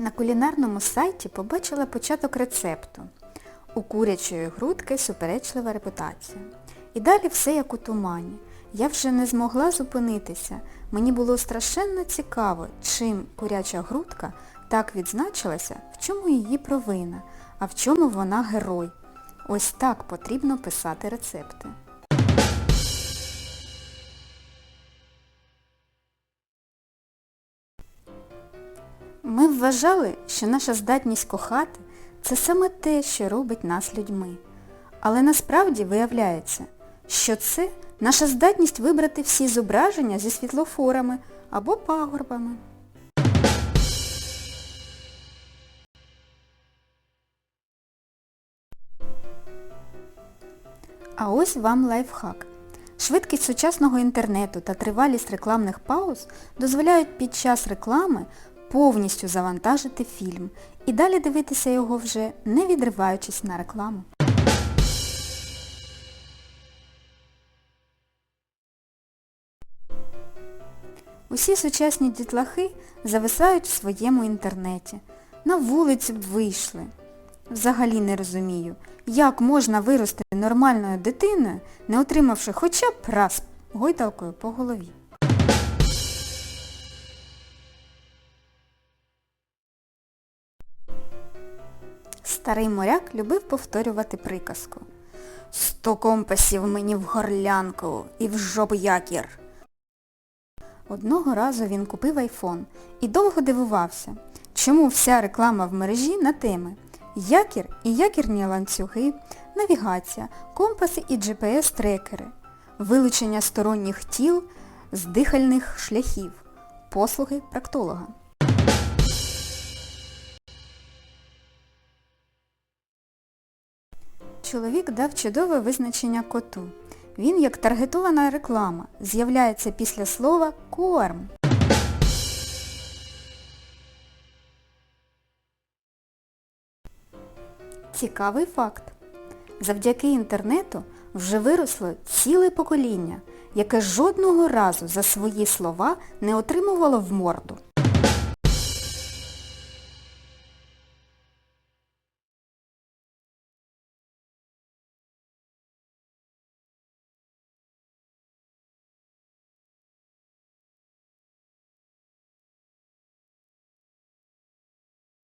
На кулінарному сайті побачила початок рецепту. У курячої грудки суперечлива репутація. І далі все як у тумані. Я вже не змогла зупинитися. Мені було страшенно цікаво, чим куряча грудка так відзначилася, в чому її провина, а в чому вона герой. Ось так потрібно писати рецепти. Ми вважали, що наша здатність кохати – це саме те, що робить нас людьми. Але насправді виявляється, що це наша здатність вибрати всі зображення зі світлофорами або пагорбами. А ось вам лайфхак. Швидкість сучасного інтернету та тривалість рекламних пауз дозволяють під час реклами повністю завантажити фільм і далі дивитися його вже не відриваючись на рекламу. Усі сучасні дітлахи зависають в своєму інтернеті. На вулицю б вийшли. Взагалі не розумію, як можна вирости нормальною дитиною, не отримавши хоча б раз гойдалкою по голові. Старий моряк любив повторювати приказку. Сто компасів мені в горлянку і в жопу якір. Одного разу він купив айфон і довго дивувався, чому вся реклама в мережі на теми якір і якірні ланцюги, навігація, компаси і GPS-трекери, вилучення сторонніх тіл з дихальних шляхів, послуги проктолога. Чоловік дав чудове визначення коту. Він, як таргетована реклама, з'являється після слова корм. Цікавий факт. Завдяки інтернету вже виросло ціле покоління, яке жодного разу за свої слова не отримувало в морду.